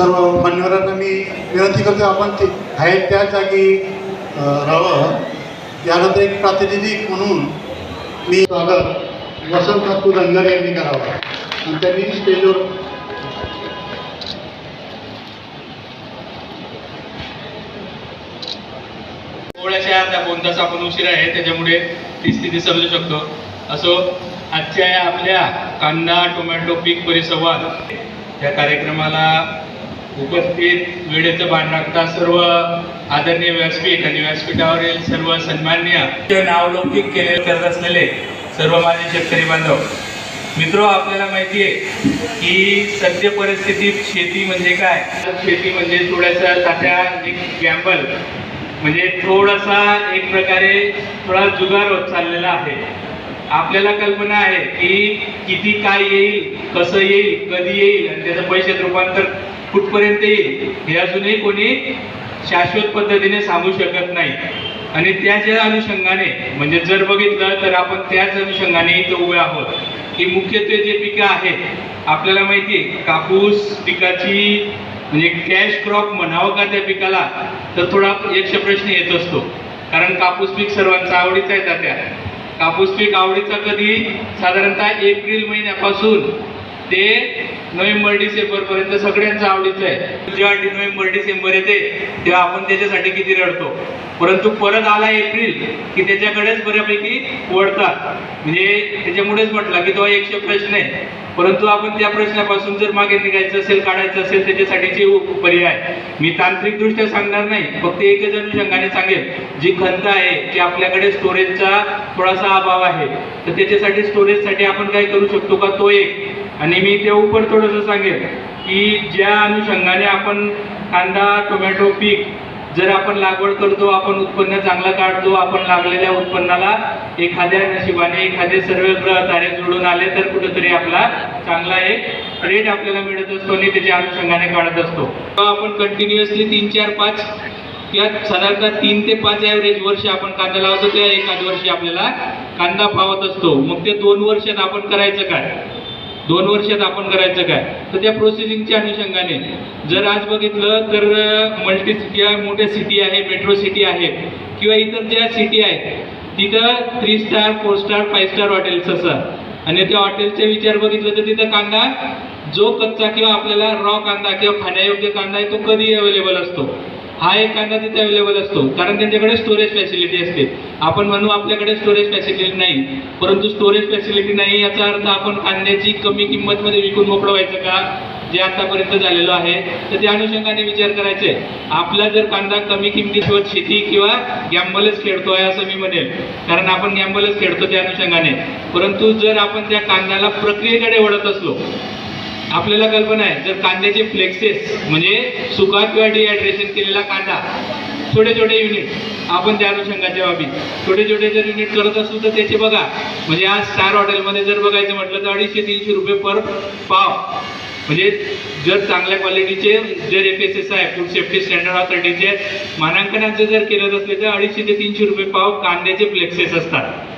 सर्व मान्यवरांना मी विनंती करतो आपण ते आहे त्या जागी राहावं. यानंतर एक प्रातिनिधिक म्हणून मी स्वागत वसंत काकू रंगर यांनी करावं. आणि त्यांनी स्टेजवर थोड्याशा त्या बोंदाचा आपण उशीर आहे त्याच्यामुळे ती स्थिती समजू शकतो. असो आजच्या या आपल्या कांदा टोमॅटो पीक परिसंवाद या कार्यक्रमाला उपस्थित वेळेचं भान राखता सर्व आदरणीय व्यासपीठ आणि व्यासपीठावरील सर्व सन्मान्य नावलौकिक केले करत असलेले सर्व माझे शेतकरी बांधव मित्र आपल्याला माहिती आहे की सद्य परिस्थितीत शेती म्हणजे काय? शेती म्हणजे थोड्याशा तात्या एक गॅम्बल म्हणजे थोडासा एक प्रकारे थोडा जुगार होत चाललेला आहे. आपल्याला कल्पना आहे की किती काय येईल कसं येईल कधी येईल आणि त्याचं पैशात रूपांतर कुठपर्यंत येईल. हे अजूनही कोणी शाश्वत पद्धतीने सांगू शकत नाही. आणि त्याच्या अनुषंगाने म्हणजे जर बघितलं तर आपण त्याच अनुषंगाने इथं उभे आहोत. की मुख्यत्वे जे पिकं आहेत आपल्याला माहिती आहे कापूस पिकाची म्हणजे कॅश क्रॉप म्हणावं का त्या पिकाला तर थोडा यक्ष प्रश्न येत असतो. कारण कापूस पीक सर्वांचा आवडीचा आहे त्या. कापूस पीक आवडीचा कधी? साधारणतः एप्रिल महिन्यापासून ते नोव्हेंबर डिसेंबर पर्यंत सगळ्यांचं आवडीचं आहे. जेव्हा नोव्हेंबर डिसेंबर येते तेव्हा आपण त्याच्यासाठी किती रडतो. परंतु परत आला एप्रिल की त्याच्याकडेच बऱ्यापैकी वळतात. म्हणजे त्याच्यामुळेच म्हटलं की तो एकशे प्रश्न आहे. परंतु आपण त्या प्रश्नापासून जर मागे निघायचं असेल काढायचं असेल त्याच्यासाठीचे उप- पर्याय मी तांत्रिकदृष्ट्या सांगणार नाही. फक्त एकच अनुषंगाने सांगेल जी खंत आहे की आपल्याकडे स्टोरेजचा थोडासा अभाव आहे तर त्याच्यासाठी स्टोरेजसाठी आपण काय करू शकतो का? तो एक. आणि मी त्या उपर थोडंसं सांगेल की ज्या अनुषंगाने आपण कांदा टोमॅटो पीक जर आपण लागवड करतो आपण उत्पन्न चांगलं काढतो आपण लागलेल्या उत्पन्नाला एखाद्या नशिबाने एखादे सर्व ग्रह तारे जुळून आले तर कुठेतरी आपला चांगला एक रेट आपल्याला मिळत असतो आणि त्याच्या अनुषंगाने काढत असतो. आपण कंटिन्युअसली तीन चार पाच किंवा साधारणतः तीन ते पाच ॲव्हरेज वर्ष आपण कांदा लावतो त्या एखाद वर्षी आपल्याला कांदा फावत असतो. मग ते दोन वर्षात आपण करायचं काय? दोन वर्षात आपण करायचं काय? तर त्या प्रोसेसिंगच्या अनुषंगाने. जर आज बघितलं तर मल्टी सिटी आहे मोठ्या सिटी आहे मेट्रो सिटी आहे किंवा इतर ज्या सिटी आहेत तिथं three star four star five star hotels असतात. आणि त्या हॉटेलचा विचार बघितलं तर तिथं कांदा जो कच्चा किंवा आपल्याला रॉ कांदा किंवा खाण्यायोग्य कांदा आहे तो कधी अवेलेबल असतो. हा एक कांदा तिथे अवेलेबल असतो. कारण त्यांच्याकडे स्टोरेज फॅसिलिटी असते. आपण म्हणू आपल्याकडे स्टोरेज फॅसिलिटी नाही परंतु स्टोरेज फॅसिलिटी नाही याचा अर्थ आपण कांद्याची कमी किंमतमध्ये विकून मोकळं व्हायचं का? जे आतापर्यंत झालेलं आहे तर त्या अनुषंगाने विचार करायचे. आपला जर कांदा कमी किमतीवर शेती किंवा गॅम्बलच खेळतो आहे असं मी म्हणेल. कारण आपण गॅम्बलच खेळतो त्या अनुषंगाने. परंतु जर आपण त्या कांद्याला प्रक्रियेकडे वळत असलो आपल्याला कल्पना आहे जर कांद्याचे फ्लेक्सेस म्हणजे सुका किंवा डिहायड्रेशन केलेला कांदा छोटे छोटे युनिट आपण त्या अनुषंगाच्या बाबी छोटे छोटे जर युनिट करत असू तर त्याचे बघा म्हणजे आज स्टार हॉटेलमध्ये जर बघायचं म्हटलं तर अडीचशे तीनशे रुपये पर पाव. म्हणजे जर चांगल्या क्वालिटीचे जर F S S I food safety standard ऑथॉरिटीचे मानांकनाचं जर केलं असले तर अडीचशे ते तीनशे रुपये पाव कांद्याचे फ्लेक्सेस असतात.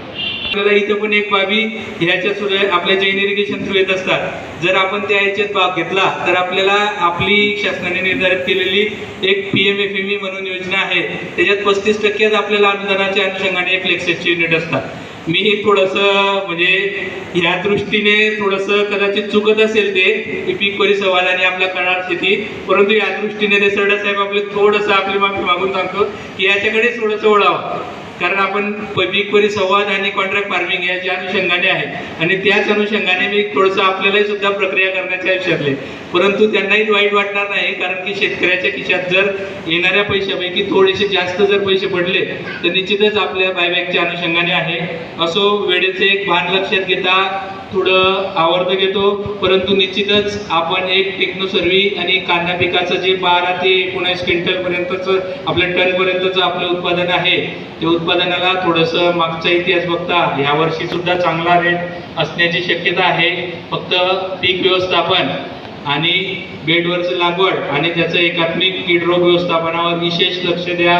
आपल्याला इथं पण एक बाबी ह्याच्या थ्रू आपल्या जैन इरिगेशन थ्रू येत असतात जर आपण त्या ह्याच्यात भाग घेतला तर आपल्याला आपली शासनाने निर्धारित केलेली एक P M F M E म्हणून योजना आहे. त्याच्यात पस्तीस टक्केच आपल्याला अनुदानाच्या अनुषंगाने एक लेक्सेसचे युनिट असतात. मी थोडस थोडंसं म्हणजे ह्या दृष्टीने थोडंसं कदाचित चुकत असेल ते पीक परिसंवाद आणि आपला करणार शेती परंतु या दृष्टीने ते सरडा साहेब आपले थोडंसं आपली माफी मागून सांगतो की याच्याकडे थोडंसं ओढावं कारण आपण प- संवाद परिसंवाद आणि कॉन्ट्रॅक्ट फार्मिंग याच्या अनुषंगाने आहे. आणि त्याच अनुषंगाने मी थोडंसं आपल्यालाही सुद्धा प्रक्रिया करण्याचे विचारले परंतु त्यांनाही वाईट वाटणार नाही कारण की शेतकऱ्याच्या खिशात जर येणाऱ्या पैशापैकी थोडेसे जास्त जर पैसे पडले तर निश्चितच आपल्या बायबॅकच्या अनुषंगाने आहे. असो वेळेचे एक भान लक्षात घेता थोडं आवर्त घेतो परंतु निश्चितच आपण एक टेक्नो सर्व्ही आणि कांदा पिकाचं जे बारा ते एकोणीस क्विंटलपर्यंतचं आपल्या टनपर्यंतचं आपलं उत्पादन आहे ते उत्पादनाला थोडंसं मागचा इतिहास बघता यावर्षी सुद्धा चांगला रेट असण्याची शक्यता आहे. फक्त पीक व्यवस्थापन आणि बेडवरचं लागवड आणि त्याचं एकात्मिक कीड रोग व्यवस्थापनावर विशेष लक्ष द्या.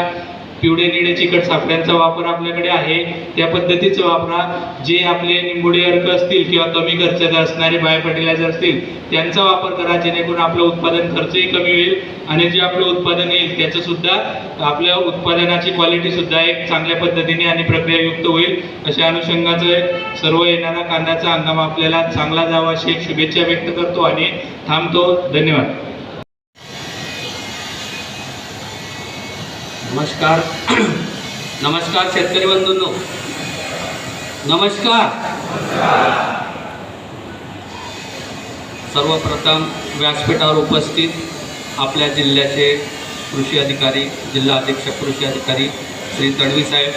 पिवळे निळे चिकट सापड्यांचा वापर आपल्याकडे आहे. त्या पद्धतीचं वापरा. जे आपले निंबोडे अर्क असतील किंवा कमी खर्चात असणारे बायोफर्टिलायझर असतील त्यांचा वापर करा. जेणेकरून आपलं उत्पादन खर्चही कमी होईल आणि जे आपलं उत्पादन येईल त्याचं सुद्धा आपल्या उत्पादनाची क्वालिटी सुद्धा एक चांगल्या पद्धतीने आणि प्रक्रियायुक्त होईल. अशा अनुषंगाचं सर्व येणारा कांद्याचा हंगाम आपल्याला चांगला जावा अशी एक शुभेच्छा व्यक्त करतो आणि थांबतो. धन्यवाद. नमस्कार. नमस्कार शेतकरी बंधूंनो. नमस्कार. सर्वप्रथम व्यासपीठावर उपस्थित आपल्या जिल्ह्याचे कृषी अधिकारी जिल्हा अधीक्षक कृषी अधिकारी श्री तडवी साहेब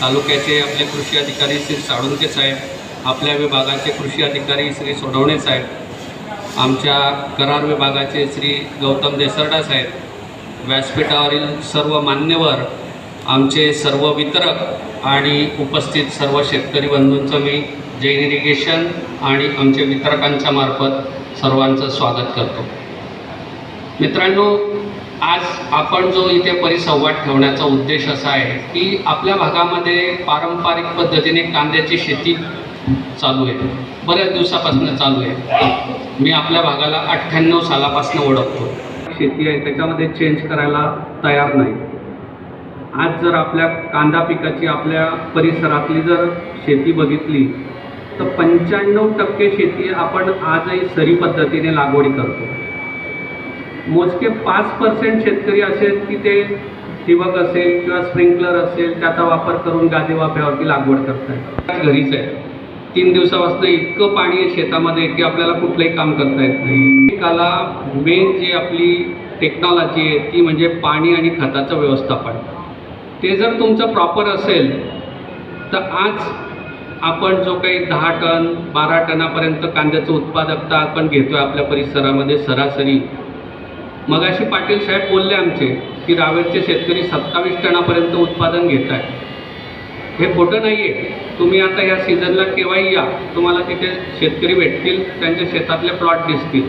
तालुक्याचे आपले कृषी अधिकारी श्री साळुंके साहेब आपल्या विभागाचे कृषी अधिकारी श्री सोडवणे साहेब आमच्या करार विभागाचे श्री गौतम देसरडा साहेब व्यासपीठावरील सर्व मान्यवर आमचे सर्व वितरक आणि उपस्थित सर्व शेतकरी बंधूंचं मी जैन इरिगेशन आणि आमच्या वितरकांच्या मार्फत सर्वांचं स्वागत करतो. मित्रांनो आज आपण जो इथे परिसंवाद ठेवण्याचा उद्देश असा आहे की आपल्या भागामध्ये पारंपरिक पद्धतीने कांद्याची शेती चालू आहे. बऱ्याच दिवसापासून चालू आहे. मी आपल्या भागाला अठ्ठ्याण्णव सालापासून ओळखतो. शेती आहे त्याच्यामध्ये चेंज करायला तयार नाही. आज जर आपल्या कांदा पिकाची आपल्या परिसरातली जर शेती बघितली तर पंच्याण्णव टक्के शेती आपण आजही सरी पद्धतीने लागवडी करतो. मोजके पाच पर्सेंट शेतकरी असे आहेत की ते ठिबक असेल किंवा स्प्रिंकलर असेल त्याचा वापर करून गादी वाफ्यावरती लागवड आहेत घरीच आहे. तीन दिवसापासून इतकं पाणी आहे शेतामध्ये की आपल्याला कुठलंही काम करता येत नाही. पिकाला मेन जी आपली टेक्नॉलॉजी आहे ती म्हणजे पाणी आणि खताचं व्यवस्थापन. ते जर तुमचं प्रॉपर असेल तर आज आपण जो काही दहा टन बारा टनापर्यंत कांद्याचं उत्पादकता आपण घेतोय आपल्या परिसरामध्ये सरासरी. मगाशी पाटील साहेब बोलले आमचे की रावेरचे शेतकरी सत्तावीस टनापर्यंत उत्पादन घेत आहे हे खोटं नाही आहे तुम्ही आता या सीझनला केव्हाही या तुम्हाला तिथे शेतकरी भेटतील त्यांच्या शेतातले प्लॉट दिसतील.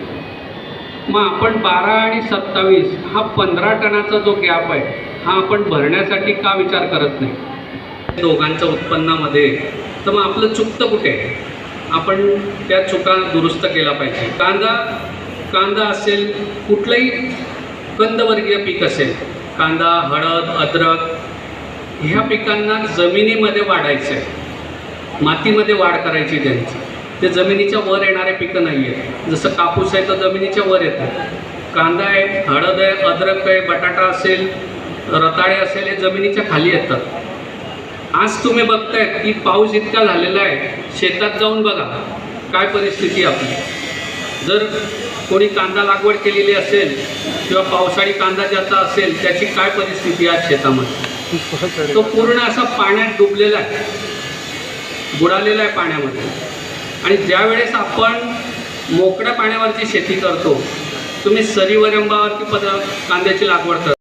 मग आपण बारा आणि सत्तावीस हा पंधरा टनाचा जो गॅप आहे हा आपण भरण्यासाठी का विचार करत नाही? दोघांच्या उत्पन्नामध्ये तर मग आपलं चुकतं कुठे? आहे आपण त्या चुका दुरुस्त केला पाहिजे. कांदा कांदा असेल कुठलंही कंदवर्गीय पीक असेल कांदा हळद अद्रक ह्या पिकांना जमिनीमध्ये वाढायचं आहे. मातीमध्ये वाढ करायची त्यांची. ते जमिनीच्या वर येणारे पिकं नाही आहेत जसं कापूस आहे तर जमिनीच्या वर येतात कांदा आहे हळद आहे अद्रक आहे बटाटा असेल रताळे असेल हे जमिनीच्या खाली येतात. आज तुम्ही बघतायत की पाऊस इतका झालेला आहे. शेतात जाऊन बघा काय परिस्थिती आपली. जर कोणी कांदा लागवड केलेली असेल किंवा पावसाळी कांदा ज्याचा असेल त्याची काय परिस्थिती आहे आज शेतामध्ये? तो पूर्ण असा पाण्यात डुबलेला आहे. बुडालेला आहे पाण्यामध्ये. आणि ज्या वेळेस आपण मोकळ्या पाण्यावरची शेती करतो तुम्ही सरीवरंबावरती पद कांद्याची लागवड करता.